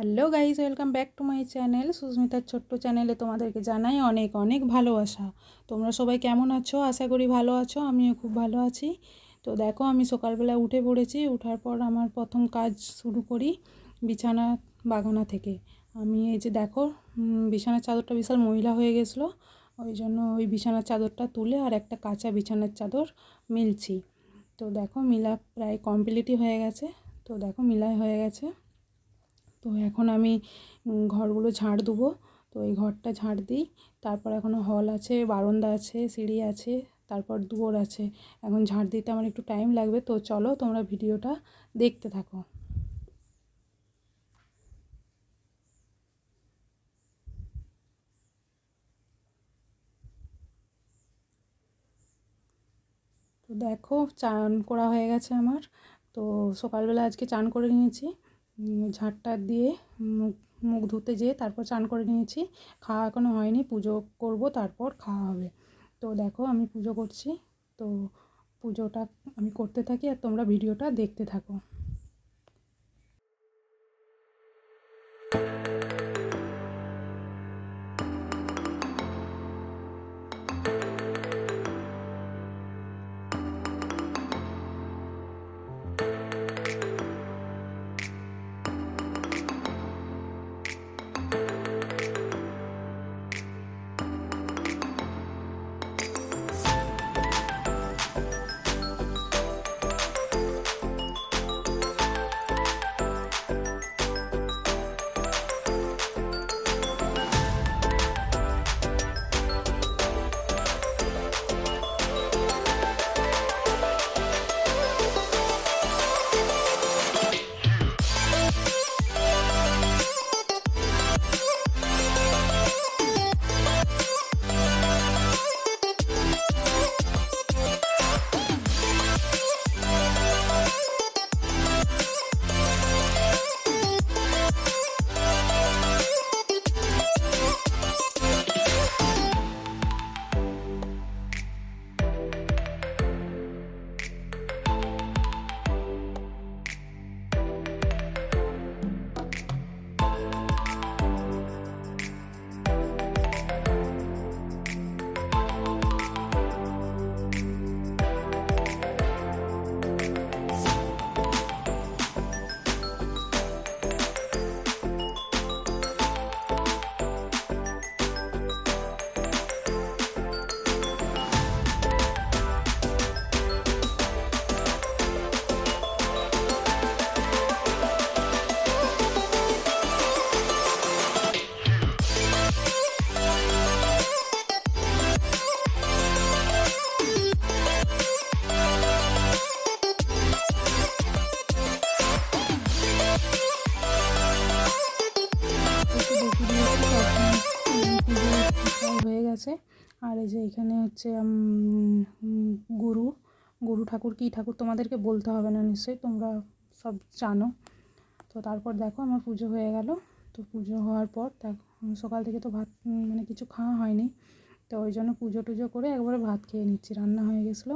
Hello guys welcome back to my channel. সুস্মিতার ছোট্ট চ্যানেলে তোমাদেরকে জানাই অনেক অনেক ভালোবাসা। তোমরা সবাই কেমন আছো? আশা করি ভালো আছো, আমিও খুব ভালো আছি। তো দেখো, আমি সকালবেলা উঠে পড়েছি। উঠার পর আমার প্রথম কাজ শুরু করি বিছানা বাগানা থেকে। আমি এই যে দেখো বিছানার চাদরটা বিশাল মহিলা হয়ে গেছিল। ওই জন্য ওই বিছানার চাদরটা তুলে আর একটা কাঁচা বিছানার চাদর মিলছি। তো দেখো, মিলা প্রায় কমপ্লিটই হয়ে গেছে। তো দেখো, মিলাই হয়ে গেছে। তো এখন আমি ঘরগুলো ঝাড় দেবো। তো এই ঘরটা ঝাড় দিই। তারপর এখনও হল আছে, বারান্দা আছে, সিঁড়ি আছে, তারপর দুয়ার আছে। এখন ঝাড় দিতে আমার একটু টাইম লাগবে। তো চলো তোমরা ভিডিওটা দেখতে থাকো। তো দেখো, চান করা হয়ে গেছে আমার। তো সকালবেলা আজকে চান করে নিয়েছি। ঝাঁটটা দিয়ে মুখ মুখ ধুতে যেয়ে তারপর চান করে নিয়েছি। খাওয়া এখনও হয়নি, পুজো করব, তারপর খাওয়া হবে। তো দেখো, আমি পুজো করছি। তো পুজোটা আমি করতে থাকি আর তোমরা ভিডিওটা দেখতে থাকো। গেছে আর এই যে এখানে হচ্ছে গুরু। গুরু ঠাকুর কী ঠাকুর তোমাদেরকে বলতে হবে না নিশ্চয়ই, তোমরা সব জানো। তো তারপর দেখো আমার পুজো হয়ে গেল। তো পুজো হওয়ার পর দেখো, সকাল থেকে তো ভাত মানে কিছু খাওয়া হয়নি। তো ওই জন্য পুজো টুজো করে একবারে ভাত খেয়ে নিচ্ছি। রান্না হয়ে গেছিল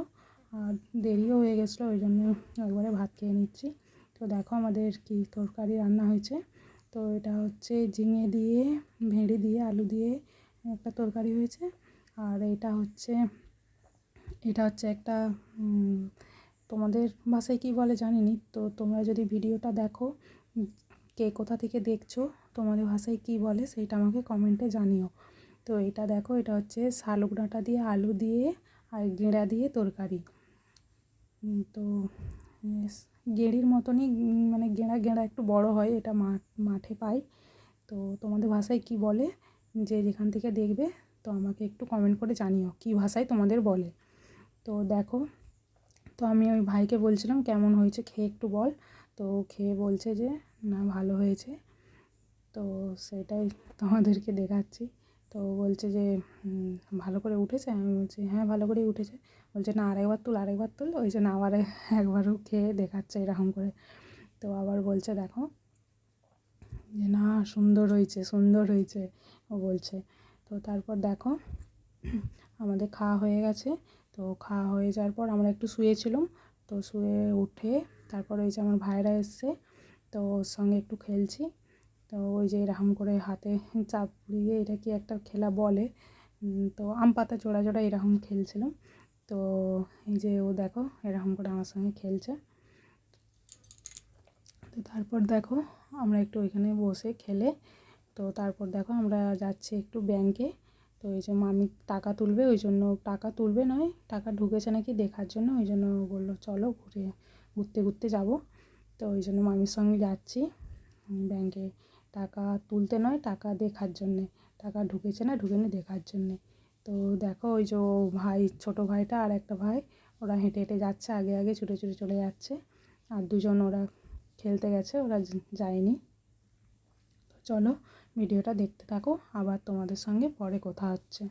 আর দেরিও হয়ে গেছিল, ওই জন্য একবারে ভাত খেয়ে নিচ্ছি। তো দেখো আমাদের কি তরকারি রান্না হয়েছে। তো এটা হচ্ছে ঝিঙে দিয়ে, ভেঁড়ি দিয়ে, আলু দিয়ে একটা তরকারি হয়েছে। আর এটা হচ্ছে এটা হচ্ছে একটা তোমাদের ভাষায় কী বলে জানি নি তো তোমরা যদি ভিডিওটা দেখো, কে কোথা থেকে দেখছ, তোমাদের ভাষায় কী বলে সেইটা আমাকে কমেন্টে জানিও। তো এটা দেখো, এটা হচ্ছে শালুক ডাঁটা দিয়ে আলু দিয়ে আর গেঁড়া দিয়ে তরকারি। তো গেঁড়ির মতনই মানে গেঁড়া গেঁড়া একটু বড় হয়, এটা মাঠে পাই। তো তোমাদের ভাষায় কি বলে যে যেখান থেকে দেখবে, তো আমাকে একটু কমেন্ট করে জানিও কী ভাষায় তোমাদের বলে। তো দেখো, তো আমি ওই ভাইকে বলছিলাম, কেমন হয়েছে খেয়ে একটু বল। তো খেয়ে বলছে যে, না, ভালো হয়েছে। তো সেটাই তোমাদেরকে দেখাচ্ছি। তো বলছে যে ভালো করে উঠেছে? আমি বলছি হ্যাঁ ভালো করেই উঠেছে। বলছে, না, আরেকবার তুল আরেকবার তুল। ওই জন্য আবার একবারও খেয়ে দেখাচ্ছে এরকম করে। তো আবার বলছে, দেখো যে, না, সুন্দর হয়েছে সুন্দর হয়েছে। ও বলছে। তো তারপর দেখো, আমাদের খাওয়া হয়ে গেছে। তো খাওয়া হয়ে যাওয়ার পর আমরা একটু শুয়েছিলাম। তো শুয়ে উঠে তারপর ওই যে আমার ভাইরা এসছে। তো ওর সঙ্গে একটু খেলছি। তো ওই যে এরকম করে হাতে চাপ দিয়ে এটা কি একটা খেলা বলে? তো আম পাতা জোড়া জোড়া এরকম খেলছিলাম। তো এই যে ও দেখো, এরকম করে আমার সঙ্গে খেলছে। তো তারপর দেখো, আমরা একটু ওইখানে বসে খেলে, তো তারপর দেখো আমরা যাচ্ছি একটু ব্যাংকে তো এই যে মামি টাকা তুলবে, ওই জন্য টাকা তুলবে নয়, টাকা ঢুকেছে নাকি দেখার জন্য, ওই জন্য বলল, চলো ঘুরে, ঘুরতে ঘুরতে যাব। তো ওই জন্য মামির সঙ্গে যাচ্ছি। ব্যাংকে টাকা তুলতে নয়, টাকা দেখার জন্যে। টাকা ঢুকেছে না ঢুকেনি দেখার জন্যে। তো দেখো ওই যে ভাই, ছোটো ভাইটা আর একটা ভাই, ওরা হেঁটে হেঁটে যাচ্ছে, আগে আগে ছুটে ছুটে চলে যাচ্ছে। আর দুজন ওরা খেলতে গেছে, ওরা যায়নি। তো চলো, ভিডিওটা দেখতে থাকো, আবার তোমাদের সঙ্গে পরে কথা হচ্ছে।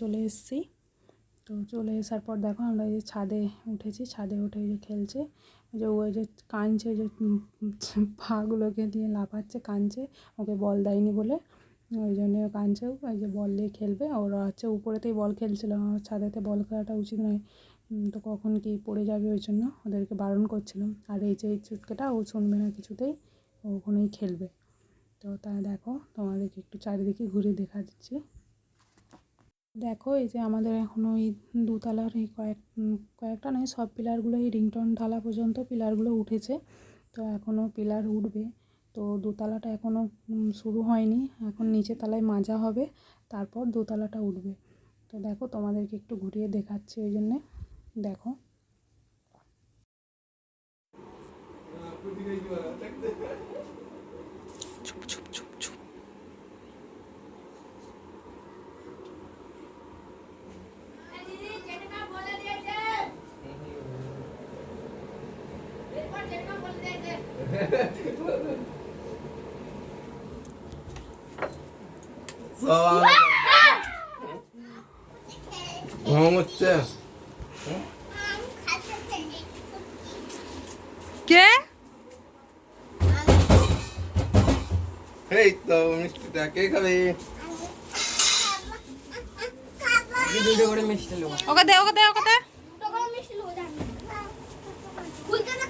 চলে এসেছি। তো চলে আসার পর দেখো আমরা এই যে ছাদে উঠেছি, ছাদে উঠে যে খেলছে। যে ওই যে কাঁদছে যে পাগুলোকে দিয়ে লাফাচ্ছে, কাঁদছে। ওকে বল দেয়নি বলে। ওই জন্য ও। কাঁদছে ওই যে বল দিয়ে খেলবে। ওরা হচ্ছে উপরেতেই বল খেলছিল। ছাদেতে বল খেলাটা উচিত নয়। তো কখন কি পড়ে যাবে ওই জন্য ওদেরকে বারণ করছিলাম আর এই যে এই চুটকেটা ও শুনবে না কিছুতেই। ও ওখানেই খেলবে। তো তা দেখো তোমাদেরকে একটু চারিদিকে ঘুরে দেখা দিচ্ছি দেখো, এই যে আমাদের এখনও ওই দুতলার এই কয়েক কয়েকটা নয়, সব পিলারগুলো, এই রিংটন ঢালা পর্যন্ত পিলারগুলো উঠেছে। তো এখনও পিলার উঠবে। তো দোতলাটা এখনও শুরু হয়নি। এখন নিচে তলায় মাজা হবে, তারপর দোতলাটা উঠবে। তো দেখো, তোমাদেরকে একটু ঘুরিয়ে দেখাচ্ছি ওই জন্যে। দেখো চুপ চুপ চুপ চুপ ঘুম হচ্ছে কে? এই তো মিষ্টিটা কে খাবে? ওকে দে ওকে দে ওকে দে দুটো করে তো নাই তো ভাই কয় দুই ওই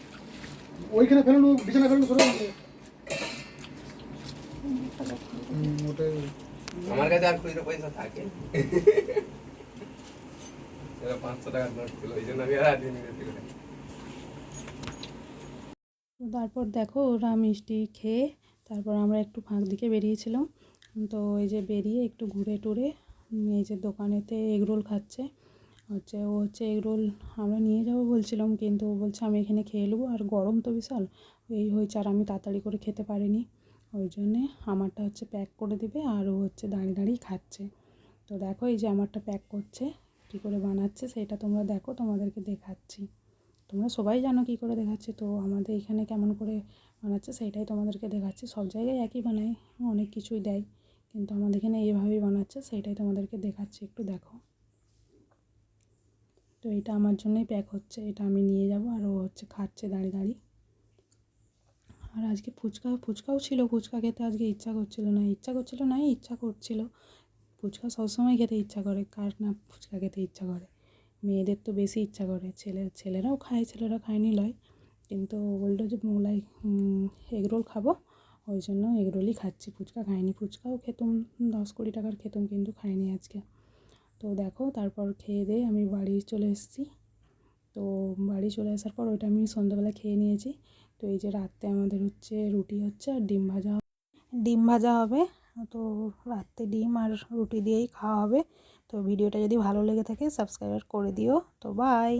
ওইখানে ফেলানো বিছানা ফেলানো সরে। ওটাই আমার কাছে আর খুচরো পয়সা থাকে। এবার পাঁচশো টাকার নোট ছিল ওই জন্য আমি আর আদিনি বেশি করে। তো তারপর দেখো ওরা মিষ্টি খেয়ে তারপর আমরা একটু ফাঁক দিকে বেরিয়েছিলাম। তো এই যে বেরিয়ে একটু ঘুরে টুরে এই যে দোকানেতে এগরোল খাচ্ছে। হচ্ছে, ও হচ্ছে এগরোল আমরা নিয়ে যাব বলছিলাম, কিন্তু ও বলছে আমি এখানে খেয়ে নেব, আর গরম তো বিশাল, এই হয়েছে আর আমি তাড়াতাড়ি করে খেতে পারিনি। ওই জন্যে আমারটা হচ্ছে প্যাক করে দিবে, আর ও হচ্ছে দাঁড়িয়ে দাঁড়িয়ে খাচ্ছে। তো দেখো এই যে আমারটা প্যাক করছে, কী করে বানাচ্ছে সেটা তোমরা দেখো, তোমাদেরকে দেখাচ্ছি। তোমরা সবাই জানো কী করে দেখাচ্ছে, তো আমাদের এখানে কেমন করে বানাচ্ছে সেইটাই তোমাদেরকে দেখাচ্ছি। সব জায়গায় একই বানায়, অনেক কিছুই দেয়, কিন্তু আমাদের এখানে এইভাবেই বানাচ্ছে, সেটাই তোমাদেরকে দেখাচ্ছি, একটু দেখো। তো এটা আমার জন্যই প্যাক হচ্ছে, এটা আমি নিয়ে যাব আর ও হচ্ছে খাচ্ছে দাঁড়িয়ে দাঁড়িয়ে। আর আজকে ফুচকা, ফুচকাও ছিল, ফুচকা খেতে আজকে ইচ্ছা করছিল না, ইচ্ছা করছিল না ইচ্ছা করছিল। ফুচকা সবসময় খেতে ইচ্ছা করে, কার না ফুচকা খেতে ইচ্ছা করে? মেয়েদের তো বেশি ইচ্ছা করে, ছেলে, ছেলেরাও খায়, ছেলেরা খায়নি লয়। কিন্তু বলল যে মোগলাই এগরোল খাব, ওই জন্য এগরোলই খাচ্ছি, ফুচকা খাইনি। ফুচকাও খেতুম, দশ কুড়ি টাকার খেতুম, কিন্তু খাইনি আজকে। তো দেখো, তারপর খেয়ে দিয়ে আমি বাড়ি চলে এসেছি। তো বাড়ি চলে আসার পর ওইটা আমি সন্ধ্যাবেলা খেয়ে নিয়েছি। তো এই যে রাত্রে আমাদের হচ্ছে রুটি হচ্ছে আর ডিম ভাজা। ডিম ভাজা হবে, তো রাত্রে ডিম আর রুটি দিয়েই খাওয়া হবে। তো ভিডিওটা যদি ভালো লেগে থাকে, সাবস্ক্রাইব করে দিও। তো বাই